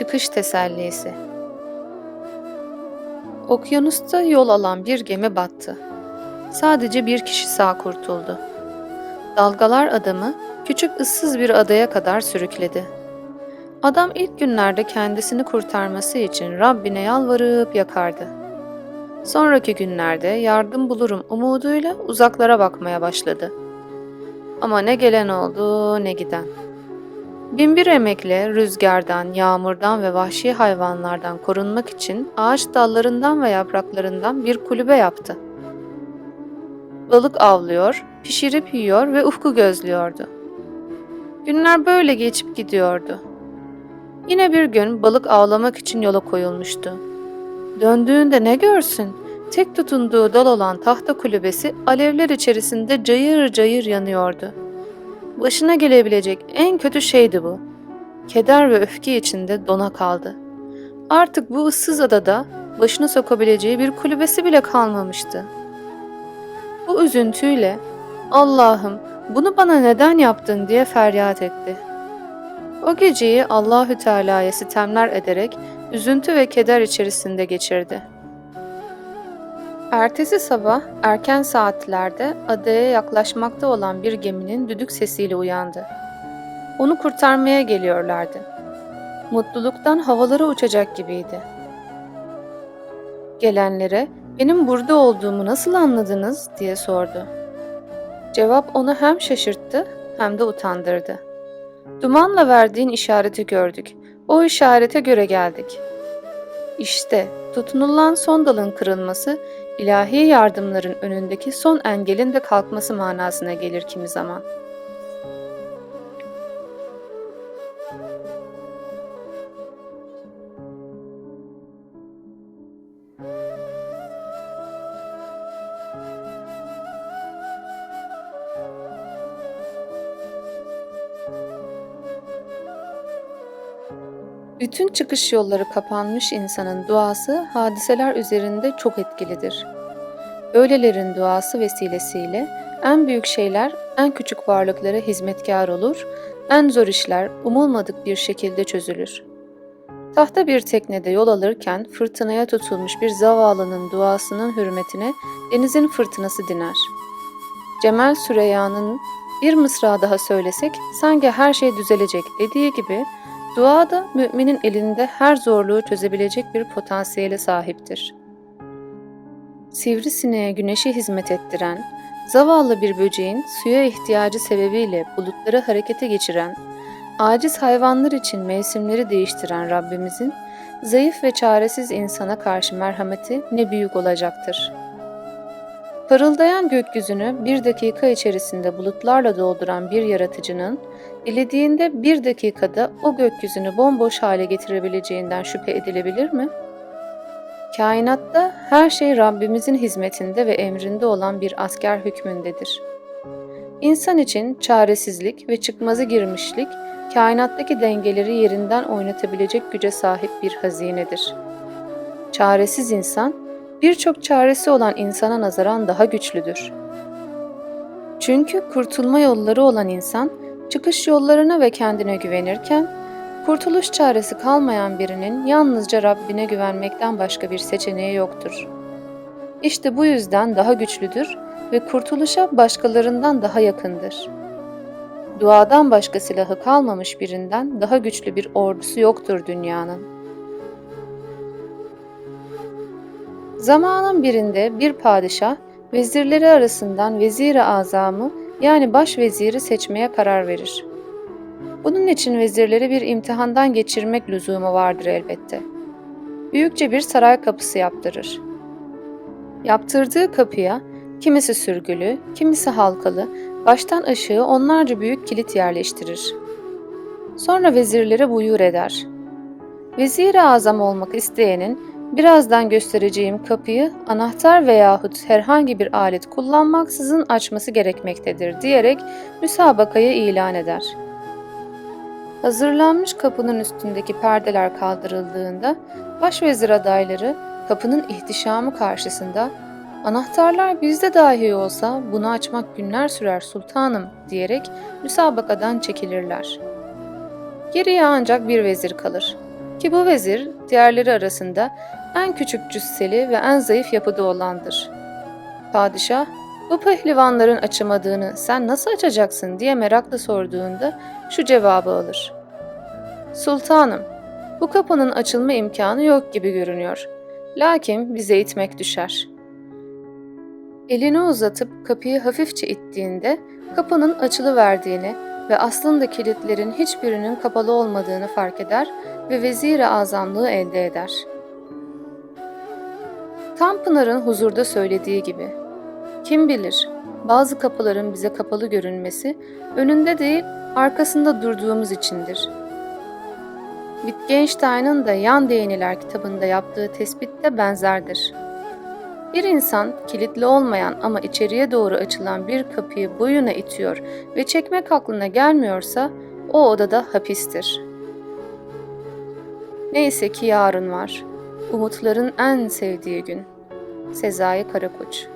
Çıkış tesellisi. Okyanusta yol alan bir gemi battı. Sadece bir kişi sağ kurtuldu. Dalgalar adamı küçük ıssız bir adaya kadar sürükledi. Adam ilk günlerde kendisini kurtarması için Rabbine yalvarıp yakardı. Sonraki günlerde yardım bulurum umuduyla uzaklara bakmaya başladı. Ama ne gelen oldu ne giden. Binbir emekle rüzgardan, yağmurdan ve vahşi hayvanlardan korunmak için ağaç dallarından ve yapraklarından bir kulübe yaptı. Balık avlıyor, pişirip yiyor ve ufku gözlüyordu. Günler böyle geçip gidiyordu. Yine bir gün balık avlamak için yola koyulmuştu. Döndüğünde ne görsün? Tek tutunduğu dal olan tahta kulübesi alevler içerisinde cayır cayır yanıyordu. Başına gelebilecek en kötü şeydi bu. Keder ve öfke içinde dona kaldı. Artık bu ıssız adada başını sokabileceği bir kulübesi bile kalmamıştı. Bu üzüntüyle Allah'ım bunu bana neden yaptın diye feryat etti. O geceyi Allahü Teala'ya sitemler ederek üzüntü ve keder içerisinde geçirdi. Ertesi sabah erken saatlerde adaya yaklaşmakta olan bir geminin düdük sesiyle uyandı. Onu kurtarmaya geliyorlardı. Mutluluktan havalara uçacak gibiydi. Gelenlere benim burada olduğumu nasıl anladınız diye sordu. Cevap onu hem şaşırttı hem de utandırdı. Dumanla verdiğin işareti gördük. O işarete göre geldik. İşte tutunulan son dalın kırılması ilahi yardımların önündeki son engelin de kalkması manasına gelir kimi zaman. Bütün çıkış yolları kapanmış insanın duası hadiseler üzerinde çok etkilidir. Öylelerin duası vesilesiyle en büyük şeyler en küçük varlıklara hizmetkar olur, en zor işler umulmadık bir şekilde çözülür. Tahta bir teknede yol alırken fırtınaya tutulmuş bir zavallının duasının hürmetine denizin fırtınası diner. Cemal Süreyya'nın bir mısra daha söylesek sanki her şey düzelecek dediği gibi Dua da müminin elinde her zorluğu çözebilecek bir potansiyele sahiptir. Sivrisineğe güneşi hizmet ettiren, zavallı bir böceğin suya ihtiyacı sebebiyle bulutları harekete geçiren, aciz hayvanlar için mevsimleri değiştiren Rabbimizin, zayıf ve çaresiz insana karşı merhameti ne büyük olacaktır. Parıldayan gökyüzünü bir dakika içerisinde bulutlarla dolduran bir yaratıcının, dilediğinde bir dakikada o gökyüzünü bomboş hale getirebileceğinden şüphe edilebilir mi? Kainatta her şey Rabbimizin hizmetinde ve emrinde olan bir asker hükmündedir. İnsan için çaresizlik ve çıkmazı girmişlik, kainattaki dengeleri yerinden oynatabilecek güce sahip bir hazinedir. Çaresiz insan, birçok çaresi olan insana nazaran daha güçlüdür. Çünkü kurtulma yolları olan insan, çıkış yollarına ve kendine güvenirken, kurtuluş çaresi kalmayan birinin yalnızca Rabbine güvenmekten başka bir seçeneği yoktur. İşte bu yüzden daha güçlüdür ve kurtuluşa başkalarından daha yakındır. Duadan başka silahı kalmamış birinden daha güçlü bir ordusu yoktur dünyanın. Zamanın birinde bir padişah vezirleri arasından vezir-i azamı yani başveziri seçmeye karar verir. Bunun için vezirleri bir imtihandan geçirmek lüzumu vardır elbette. Büyükçe bir saray kapısı yaptırır. Yaptırdığı kapıya kimisi sürgülü, kimisi halkalı, baştan aşağı onlarca büyük kilit yerleştirir. Sonra vezirlere buyur eder. Vezir-i azam olmak isteyenin birazdan göstereceğim kapıyı anahtar veyahut herhangi bir alet kullanmaksızın açması gerekmektedir diyerek müsabakayı ilan eder. Hazırlanmış kapının üstündeki perdeler kaldırıldığında başvezir adayları kapının ihtişamı karşısında anahtarlar bizde dahi olsa bunu açmak günler sürer sultanım diyerek müsabakadan çekilirler. Geriye ancak bir vezir kalır. Ki bu vezir diğerleri arasında en küçük cüsseli ve en zayıf yapıda olandır. Padişah, bu pehlivanların açamadığını sen nasıl açacaksın diye merakla sorduğunda şu cevabı alır. Sultanım, bu kapının açılma imkanı yok gibi görünüyor. Lakin bize itmek düşer. Elini uzatıp kapıyı hafifçe ittiğinde kapının açılıverdiğini ve aslında kilitlerin hiçbirinin kapalı olmadığını fark eder ve vezir-i azamlığı elde eder. Tanpınar'ın huzurda söylediği gibi, kim bilir bazı kapıların bize kapalı görünmesi önünde değil arkasında durduğumuz içindir. Wittgenstein'ın da Yan Değiniler kitabında yaptığı tespit de benzerdir. Bir insan kilitli olmayan ama içeriye doğru açılan bir kapıyı boyuna itiyor ve çekmek aklına gelmiyorsa o odada hapistir. Neyse ki yarın var. Umutların en sevdiği gün. Sezai Karakoç